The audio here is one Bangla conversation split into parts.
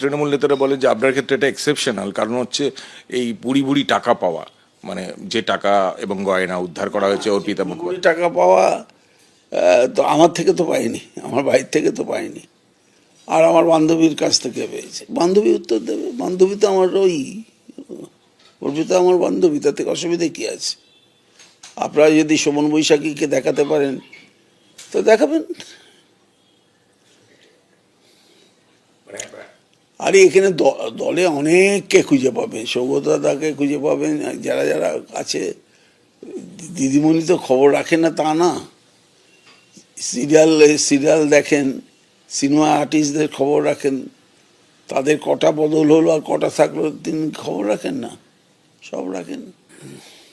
তৃণমূল নেতারা বলে যে আপনার ক্ষেত্রে এটা এক্সেপশনাল কারণ হচ্ছে এই বুড়ি বুড়ি টাকা পাওয়া মানে যে টাকা এবং গয়না উদ্ধার করা হয়েছে অর্পিতা মুখোপাধ্যায় টাকা পাওয়া তো আমার থেকে তো পাইনি আমার বাড়ির থেকে তো পাইনি আর আমার বান্ধবীর কাছ থেকে পেয়েছে। বান্ধবী উত্তর দেবে বান্ধবী তো আমার ওই অর্পিতা আমার বান্ধবী তাতে অসুবিধা কী আছে? আপনারা যদি শোভন বৈশাখীকে দেখাতে পারেন তো দেখাবেন। আরে এখানে দলে অনেককে খুঁজে পাবেন। সৌগতদাকে খুঁজে পাবেন, যারা যারা আছে। দিদিমণি তো খবর রাখেন না তা না। সিরিয়াল সিরিয়াল দেখেন, সিনেমা আর্টিস্টদের খবর রাখেন। তাদের কটা বদল হলো আর কটা থাকল তিনি খবর রাখেন না। সব রাখেন।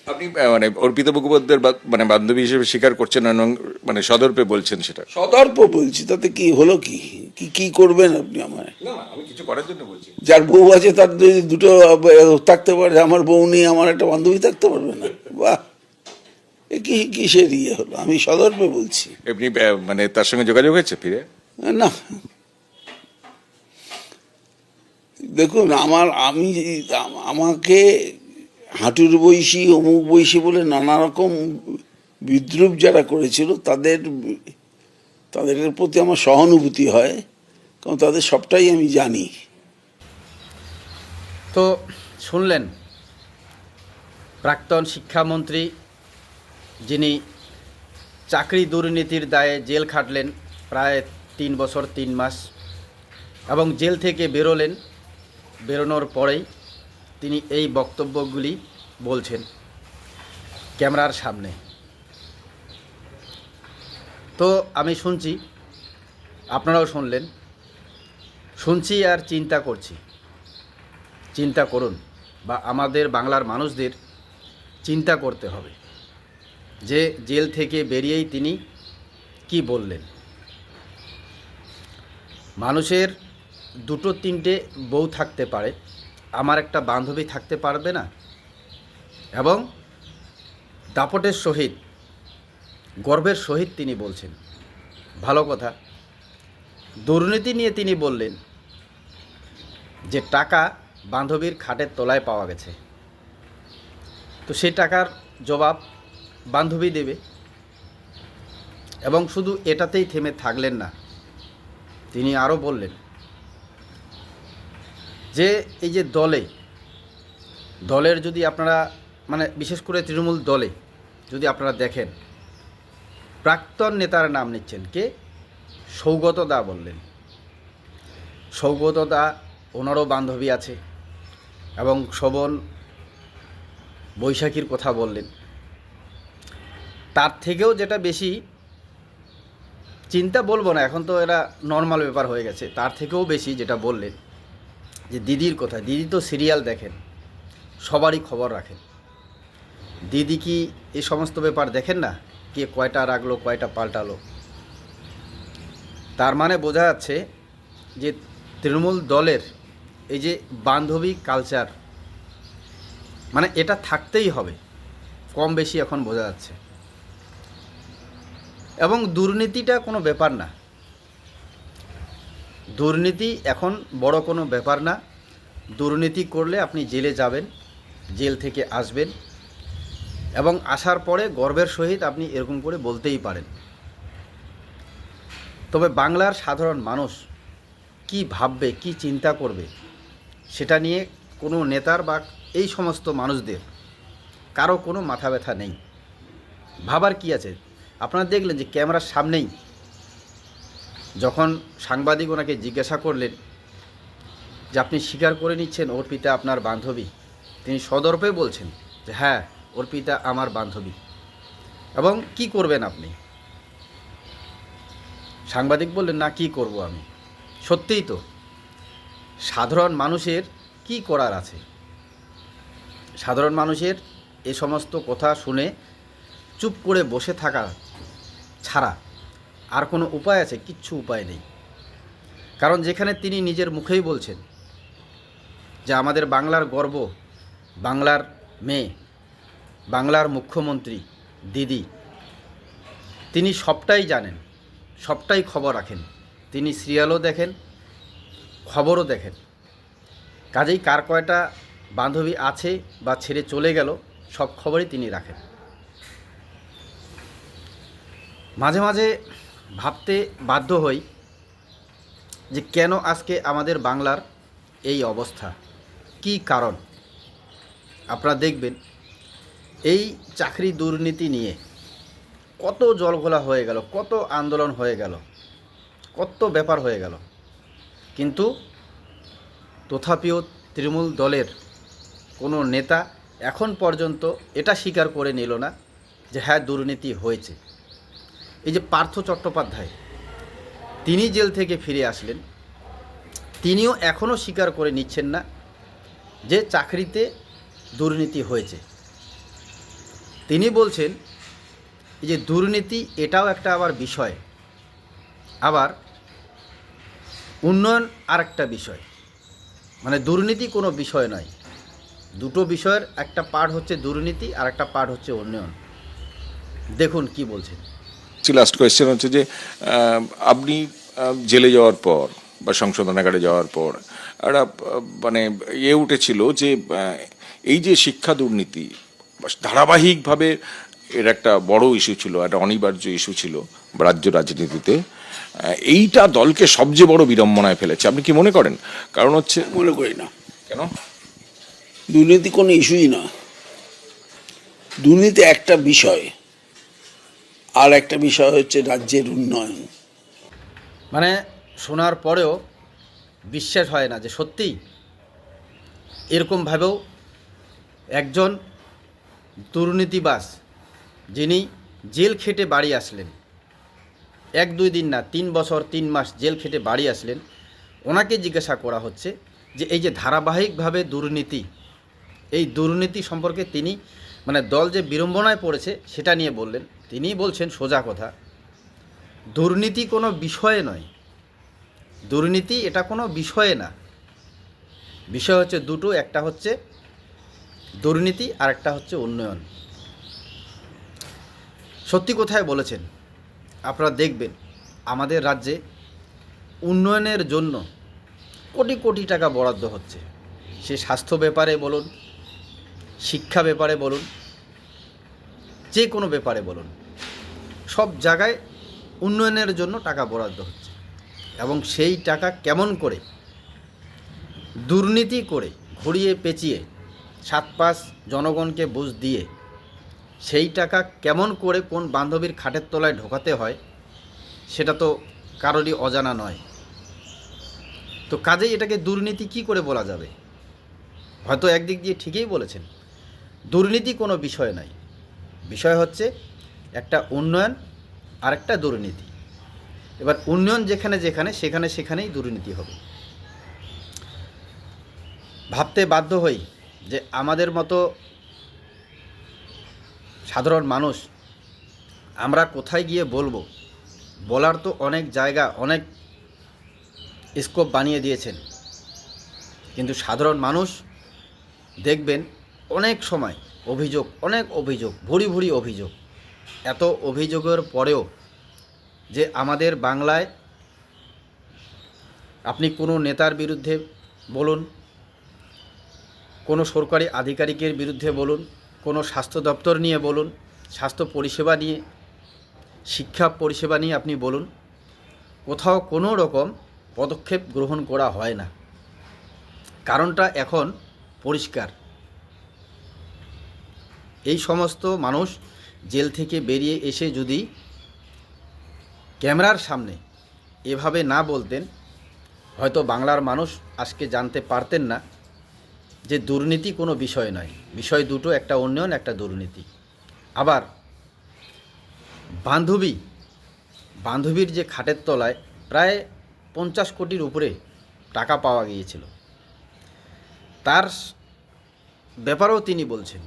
আপনি মানে অর্পিতা মুখোপাধ্যায়ের মানে বান্ধবী হিসেবে স্বীকার করছেন এবং মানে সদর্পে বলছেন সেটা? সদর্প বলছি তাতে কি হলো কি? কি কি করবেন আপনি আমার আমি কিছু করার জন্য বলছি। যার বউ আছে তার যদি দুটো থাকতে পারে আমার বউ নিয়ে আমার একটা বান্ধবী থাকতে পারবে না। বাহ! এ কি কিসের ইয়ে হলো? আমি সদর্পে বলছি। আহ, মানে তার সঙ্গে যোগাযোগ হয়েছে ফিরে? না। দেখুন আমার আমি আমাকে হাঁটুর বৈশি অমুক বৈশি বলে নানা রকম বিদ্রুপ যারা করেছিল, তাদের তাদের প্রতি আমার সহানুভূতি হয়, কারণ তাদের সবটাই আমি জানি। তো শুনলেন, প্রাক্তন শিক্ষামন্ত্রী যিনি চাকরি দুর্নীতির দায়ে জেল খাটলেন প্রায় তিন বছর, তিন মাস, এবং জেল থেকে বেরোলেন, বেরোনোর পরেই তিনি এই বক্তব্যগুলি বলছেন ক্যামেরার সামনে। তো আমি শুনছি, আপনারাও শুনলেন। শুনছি আর চিন্তা করছি। চিন্তা করুন বা আমাদের বাংলার মানুষদের চিন্তা করতে হবে যে জেল থেকে বেরিয়েই তিনি কি বললেন। মানুষের দুটো তিনটে বউ থাকতে পারে আমার একটা বান্ধবী থাকতে পারবে না? এবং দাপটের সহিত, গর্বের সহিত তিনি বলছেন। ভালো কথা। দুর্নীতি নিয়ে তিনি বললেন যে টাকা বান্ধবীর খাটের তলায় পাওয়া গেছে। তো সেই টাকার জবাব বান্ধবী দেবে। এবং শুধু এটাতেই থেমে থাকলেন না, তিনি আরও বললেন যে এই যে দলে, দলের যদি আপনারা মানে বিশেষ করে তৃণমূল দলে যদি আপনারা দেখেন, প্রাক্তন নেতার নাম নিচ্ছেন কে? সৌগত দা বললেন। সৌগত দা ওনারও বান্ধবী আছে এবং শোভন বৈশাখীর কথা বললেন। তার থেকেও যেটা বেশি চিন্তা বলব না, এখন তো এরা নর্মাল ব্যাপার হয়ে গেছে, তার থেকেও বেশি যেটা বললেন। যে দিদির কথা দিদি তো সিরিয়াল দেখেন, সবারই খবর রাখেন। দিদি কি এই সমস্ত ব্যাপার দেখেন না? কে কয়টা রাখল, কয়টা পাল্টালো? তার মানে বোঝা যাচ্ছে যে তৃণমূল দলের এই যে বান্ধবী কালচার মানে এটা থাকতেই হবে, কম বেশি এখন বোঝা যাচ্ছে। এবং দুর্নীতিটা কোনো ব্যাপার না। দুর্নীতি এখন বড় কোনো ব্যাপার না। দুর্নীতি করলে আপনি জেলে যাবেন, জেল থেকে আসবেন এবং আসার পরে গর্বের সহিত আপনি এরকম করে বলতেই পারেন। তবে বাংলার সাধারণ মানুষ কি ভাববে, কি চিন্তা করবে, সেটা নিয়ে কোনো নেতার বা এই সমস্ত মানুষদের কারও কোনো মাথা ব্যথা নেই। ভাবার কি আছে? আপনারা দেখলেন যে ক্যামেরার সামনেই যখন সাংবাদিক ওনাকে জিজ্ঞাসা করলেন যে আপনি স্বীকার করে নিচ্ছেন অর্পিতা আপনার বান্ধবী, তিনি সদর্পে বলছেন যে হ্যাঁ অর্পিতা আমার বান্ধবী। এবং কি করবেন আপনি? সাংবাদিক বললেন, না, কি করব আমি? সত্যিই তো, সাধারণ মানুষের কি করার আছে? সাধারণ মানুষের এ সমস্ত কথা শুনে চুপ করে বসে থাকা ছাড়া আর কোনো উপায় আছে? কিচ্ছু উপায় নেই। কারণ যেখানে তিনি নিজের মুখেই বলছেন যে আমাদের বাংলার গর্ব, বাংলার মেয়ে, বাংলার মুখ্যমন্ত্রী, দিদি, তিনি সবটাই জানেন, সবটাই খবর রাখেন। তিনি সিরিয়ালও দেখেন, খবরও দেখেন। কাজেই কার কয়টা বান্ধবী আছে বা ছেড়ে চলে গেল, সব খবরই তিনি রাখেন। মাঝে মাঝে ভাবতে বাধ্য হই যে কেন আজকে আমাদের বাংলার এই অবস্থা? কি কারণ? আপনারা দেখবেন, এই চাকরি দুর্নীতি নিয়ে কত জলঘোলা হয়ে গেল, কত আন্দোলন হয়ে গেল, কত ব্যাপার হয়ে গেল। কিন্তু তথাপিও তৃণমূল দলের কোনো নেতা এখন পর্যন্ত এটা স্বীকার করে নিল না যে হ্যাঁ দুর্নীতি হয়েছে। এই যে পার্থ চট্টোপাধ্যায়, তিনি জেল থেকে ফিরে আসলেন। তিনিও এখনও স্বীকার করে নিচ্ছেন না যে চাকরিতে দুর্নীতি হয়েছে। তিনি বলছেন, এই যে দুর্নীতি এটাও একটা আবার বিষয়, আবার উন্নয়ন আর একটা বিষয়। মানে দুর্নীতি কোনো বিষয় নয়। দুটো বিষয়ের একটা পার্ট হচ্ছে দুর্নীতি আর একটা পার্ট হচ্ছে উন্নয়ন। দেখুন কি বলছেন। লাস্ট কোয়েশ্চেন হচ্ছে যে আপনি জেলে যাওয়ার পর বা সংশোধনাগারে যাওয়ার পর একটা মানে ইয়ে উঠেছিল যে এই যে শিক্ষা দুর্নীতি ধারাবাহিকভাবে এর একটা বড় ইস্যু ছিল একটা অনিবার্য ইস্যু ছিল রাজ্য রাজনীতিতে এইটা দলকে সবচেয়ে বড় বিড়ম্বনায় ফেলেছে। আপনি কি মনে করেন? কারণ হচ্ছে মনে করি না। কেন? দুর্নীতি কোনো ইস্যুই না। দুর্নীতি একটা বিষয় আর একটা বিষয় হচ্ছে রাজ্যের উন্নয়ন। মানে শোনার পরেও বিশ্বাস হয় না যে সত্যিই এরকমভাবেও একজন দুর্নীতিবাস যিনি জেল খেটে বাড়ি আসলেন, এক দুই দিন না, তিন বছর, তিন মাস জেল খেটে বাড়ি আসলেন, ওনাকে জিজ্ঞাসা করা হচ্ছে যে এই যে ধারাবাহিকভাবে দুর্নীতি, এই দুর্নীতি সম্পর্কে তিনি মানে দল যে বিড়ম্বনায় পড়েছে সেটা নিয়ে বললেন। তিনি বলছেন, সোজা কথা। দুর্নীতি কোনো বিষয়ে নয়। দুর্নীতি এটা কোনো বিষয়ে না। বিষয় হচ্ছে দুটো, একটা হচ্ছে দুর্নীতি আর একটা হচ্ছে উন্নয়ন। সত্যি কোথায় বলেছেন, আপনারা দেখবেন, আমাদের রাজ্যে উন্নয়নের জন্য কোটি কোটি টাকা বরাদ্দ হচ্ছে। সে স্বাস্থ্য ব্যাপারে বলুন, শিক্ষা ব্যাপারে বলুন যে কোনো ব্যাপারে বলুন, সব জায়গায় উন্নয়নের জন্য টাকা বরাদ্দ হচ্ছে এবং সেই টাকা কেমন করে দুর্নীতি করে ঘুরিয়ে পেঁচিয়ে সাত পাঁচ জনগণকে বুঝ দিয়ে সেই টাকা কেমন করে কোন বান্ধবীর খাটের তলায় ঢোকাতে হয়, সেটা তো কারোরই অজানা নয়। তো কাজেই এটাকে দুর্নীতি কি করে বলা যাবে? হয়তো একদিক দিয়ে ঠিকই বলেছেন, দুর্নীতি কোনো বিষয় নয়। বিষয় হচ্ছে একটা উন্নয়ন আর একটা দুর্নীতি। এবার উন্নয়ন যেখানে যেখানে, সেখানে সেখানেই দুর্নীতি হবে। ভাবতে বাধ্য হই যে আমাদের মতো সাধারণ মানুষ, আমরা কোথায় গিয়ে বলব? বলার তো অনেক জায়গা, অনেক স্কোপ বানিয়ে দিয়েছেন। কিন্তু সাধারণ মানুষ দেখবেন অনেক সময় অভিযোগ, অনেক অভিযোগ, ভুরি ভুরি অভিযোগ। এত অভিযোগের পরেও যে আমাদের বাংলায় আপনি কোনো নেতার বিরুদ্ধে বলুন, কোনো সরকারি আধিকারিকের বিরুদ্ধে বলুন, কোনো স্বাস্থ্য দপ্তর নিয়ে বলুন, স্বাস্থ্য পরিষেবা নিয়ে, শিক্ষা পরিষেবা নিয়ে আপনি বলুন, কোথাও কোনো রকম পদক্ষেপ গ্রহণ করা হয় না। কারণটা এখন পরিষ্কার। এই সমস্ত মানুষ জেল থেকে বেরিয়ে এসে যদি ক্যামেরার সামনে এভাবে না বলতেন, হয়তো বাংলার মানুষ আজকে জানতে পারতেন না যে দুর্নীতি কোনো বিষয় নয়। বিষয় দুটো, একটা উন্নয়ন, একটা দুর্নীতি। আবার বান্ধবী, বান্ধবীর যে খাটের তলায় প্রায় পঞ্চাশ কোটির উপরে টাকা পাওয়া গিয়েছিল। তার ব্যাপারেও তিনি বলছেন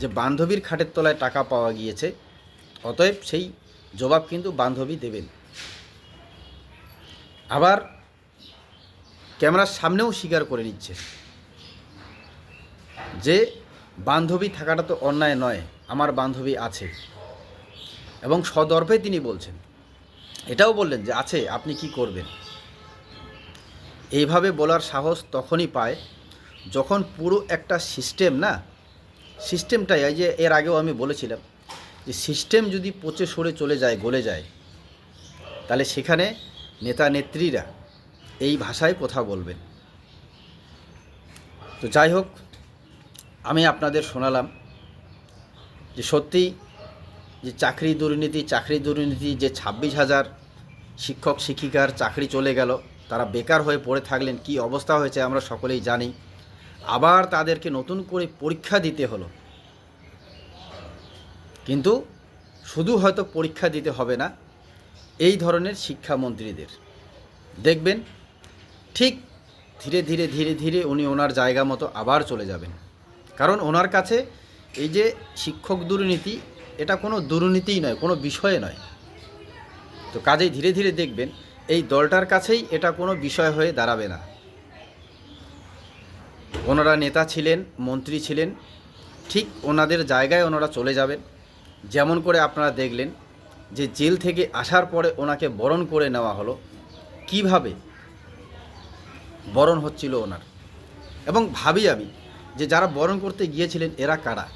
যে বান্ধবীর খাটের তলায় টাকা পাওয়া গিয়েছে, অতএব সেই জবাব কিন্তু বান্ধবী দেবেন। আবার ক্যামেরার সামনেও স্বীকার করে নিচ্ছে যে বান্ধবী থাকাটা তো অন্যায় নয়, আমার বান্ধবী আছে। এবং সদর্ভে তিনি বলছেন, এটাও বললেন যে আছে, আপনি কি করবেন? এইভাবে বলার সাহস তখনই পায় যখন পুরো একটা সিস্টেম না সিস্টেমটাই, এই যে এর আগেও আমি বলেছিলাম যে সিস্টেম যদি পচে সরে চলে যায়, গলে যায়, তাহলে সেখানে নেতা নেত্রীরা এই ভাষায় কথা বলবেন। তো যাই হোক, আমি আপনাদের শোনালাম যে সত্যি যে চাকরি দুর্নীতি চাকরি দুর্নীতি যে ছাব্বিশ হাজার শিক্ষক, শিক্ষিকার চাকরি চলে গেল, তারা বেকার হয়ে পড়ে থাকলেন, কি অবস্থা হয়েছে আমরা সকলেই জানি। আবার তাদেরকে নতুন করে পরীক্ষা দিতে হলো। কিন্তু শুধু হয়তো পরীক্ষা দিতে হবে না, এই ধরনের শিক্ষামন্ত্রীদের। দেখবেন, ঠিক ধীরে ধীরে ধীরে ধীরে উনি ওনার জায়গা মতো আবার চলে যাবেন। কারণ ওনার কাছে এই যে শিক্ষক দুর্নীতি, এটা কোনো দুর্নীতিই নয়, কোনো বিষয়ে নয়। তো কাজেই ধীরে ধীরে দেখবেন, এই দলটার কাছেই এটা কোনো বিষয় হয়ে দাঁড়াবে না। ওনারা নেতা ছিলেন, মন্ত্রী ছিলেন, ঠিক ওনাদের জায়গায় ওনারা চলে যাবেন। যেমন করে আপনারা দেখলেন যে জেল থেকে আসার পরে ওনাকে বরণ করে নেওয়া হলো। কীভাবে বরণ হচ্ছিল ওনার? এবং ভাবি আমি যে যারা বরণ করতে গিয়েছিলেন, এরা কারা?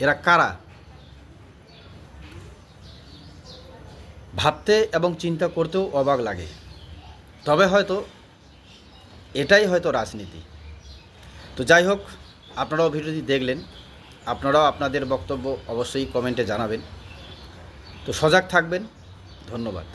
এরা কারা? ভাবতে এবং চিন্তা করতেও অবাক লাগে। তবে হয়তো এটাই হয়তো রাজনীতি। তো যাই হোক, আপনারাও ভিডিওটি দেখলেন। আপনারাও আপনাদের বক্তব্য অবশ্যই কমেন্টে জানাবেন। তো সজাগ থাকবেন। ধন্যবাদ।